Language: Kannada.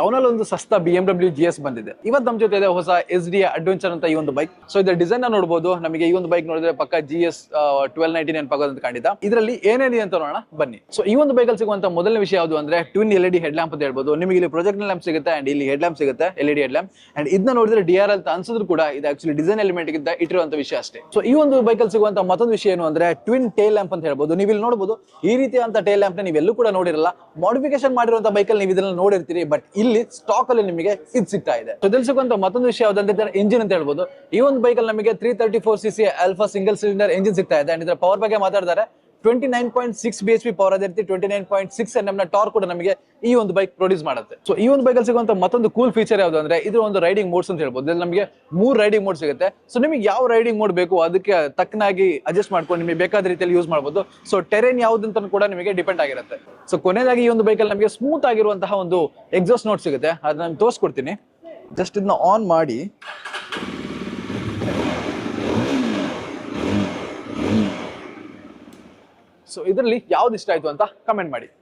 ಟೌನ್ ಅಲ್ಲಿ ಒಂದು ಸಸ್ತ B M W G S ಬಂದಿದೆ. ಇವತ್ತು ನಮ್ಮ ಜೊತೆ ಇದೆ ಹೊಸ ಎಸ್ ಡಿ ಅಡ್ವೆಂಚರ್ ಅಂತ ಈ ಒಂದು ಬೈಕ್ ಸೊ ಇದರ ಡಿಸೈನ್ ನೋಡಬಹುದು ನಮಗೆ ಈ ಒಂದು ಬೈಕ್ ನೋಡಿದ್ರೆ ಪಕ್ಕ G S twelve ninety nine ಅಂತ ಖಂಡಿತ ಇದರಲ್ಲಿ ಏನೇನಿದೆ ಅಂತ ನೋಡೋಣ. ಬನ್ನಿ. ಸೊ ಈ ಒಂದು ಬೈಕಲ್ಲಿ ಸಿಗುವಂತ ಮೊದಲನೇ ವಿಷಯ ಯಾವುದು ಅಂದ್ರೆ twin L D head lamp ಅಂತ ಹೇಳ್ಬೋದು. ನಿಮಗೆ ಇಲ್ಲಿ ಪ್ರೊಜೆಕ್ಟ್ ಲ್ಯಾಂಪ್ ಸಿಗುತ್ತೆ ಅಂಡ್ ಇಲ್ಲಿ ಹೆಡ್ ಲ್ಯಾಂಪ್ ಸಿಗುತ್ತೆ L D head lamp and ಇದನ್ನ ನೋಡಿದ್ರೆ ಡಿ ಆರ್ ಅಂತ ಅನ್ಸಿದ್ರು ಕೂಡ ಇದು ಆಕ್ಚುಲಿ ಡಿಸೈನ್ ಎಲಿಮೆಂಟ್ ಗಿಂತ ಇಟ್ಟಿರುವಂತ ವಿಷಯ ಅಷ್ಟೇ. ಸೊ ಈ ಒಂದು ಬೈಕಲ್ ಸಿಗುವಂತ ಮತ್ತೊಂದು ವಿಷಯ ಏನು ಅಂದ್ರೆ ಟ್ವಿನ್ ಟೇಲ್ ಲ್ಯಾಂಪ್ ಅಂತ ಹೇಳ್ಬೋದು. ನೀವು ಇಲ್ಲಿ ನೋಡಬಹುದು ಈ ರೀತಿಯಾದಂತ ಟೇಲ್ ಲ್ಯಾಂಪ್ ನೀವೆಲ್ಲೂ ಕೂಡ ನೋಡಿರಲ್ಲ. ಮಾಡಿಫಿಕೇಶನ್ ಮಾಡಿರುವಂತ ಬೈಕಲ್ಲಿ ನೀವು ಇದನ್ನ ನೋಡಿರ್ತೀರಿ. ಬಟ್ ಇಲ್ಲಿ ಸ್ಟಾಕ್ ಅಲ್ಲಿ ನಿಮಗೆ ಇದು ಸಿಗ್ತಾ ಇದೆ. ಇದ್ರಲ್ಲಿ ಮತ್ತೊಂದು ವಿಷಯ ಯಾವ್ದಂತಿದ್ದಾರೆ ಇಂಜಿನ್ ಅಂತ ಹೇಳ್ಬೋದು. ಈ ಒಂದು ಅಲ್ಲಿ ನಮಗೆ three thirty four C C alpha single cylinder engine ಸಿಗ್ತಾ ಇದೆ. ಅಂಡ್ ಇದರ ಪವರ್ ಬಗ್ಗೆ ಮಾತಾಡ್ತಾರೆ. Twenty nine point six B P power ಅದೇ ರೀತಿ twenty nine point six N torque ಕೂಡ ನಮಗೆ ಈ ಒಂದು ಬೈಕ್ ಪ್ರೊಡ್ಯೂಸ್ ಮಾಡುತ್ತೆ. ಸೊ ಈ ಒಂದು ಬೈಕಲ್ಲಿ ಸಿಗುವಂತ ಮತ್ತೊಂದು ಕೂಲ್ ಫೀಚರ್ ಯಾವುದು ಅಂದ್ರೆ ಇದು ಒಂದು ರೈಡಿಂಗ್ ಮೋಡ್ಸ್ ಅಂತ ಹೇಳ್ಬೋದು. ಇದ್ರಲ್ಲಿ ನಮಗೆ ಮೂರು ರೈಡಿಂಗ್ ಮೋಡ್ ಸಿಗುತ್ತೆ. ಸೊ ನಿಮಗೆ ಯಾವ ರೈಡಿಂಗ್ ಮೋಡ್ ಬೇಕು ಅದಕ್ಕೆ ತಕ್ಕನಾಗಿ ಅಡ್ಜಸ್ಟ್ ಮಾಡ್ಕೊಂಡು ನಿಮಗೆ ಬೇಕಾದ ರೀತಿಯಲ್ಲಿ ಯೂಸ್ ಮಾಡಬಹುದು ಸೊ ಟೆರೇನ್ ಯಾವ್ದು ಅಂತ ಕೂಡ ನಿಮಗೆ ಡಿಪೆಂಡ್ ಆಗಿರುತ್ತೆ. ಸೊ ಕೊನೆಯದಾಗಿ ಈ ಒಂದು ಬೈಕಲ್ಲಿ ನಮಗೆ ಸ್ಮೂತ್ ಆಗಿರುವಂತಹ ಒಂದು ಎಕ್ಸಾಸ್ಟ್ ನೋಟ್ ಸಿಗುತ್ತೆ. ಅದನ್ನ ನಾನು ತೋರಿಸ್ಕೊಡ್ತೀನಿ. ಜಸ್ಟ್ ಇದನ್ನ ಆನ್ ಮಾಡಿ. ಸೊ ಇದರಲ್ಲಿ ಯಾವ್ದು ಇಷ್ಟ ಆಯ್ತು ಅಂತ ಕಮೆಂಟ್ ಮಾಡಿ.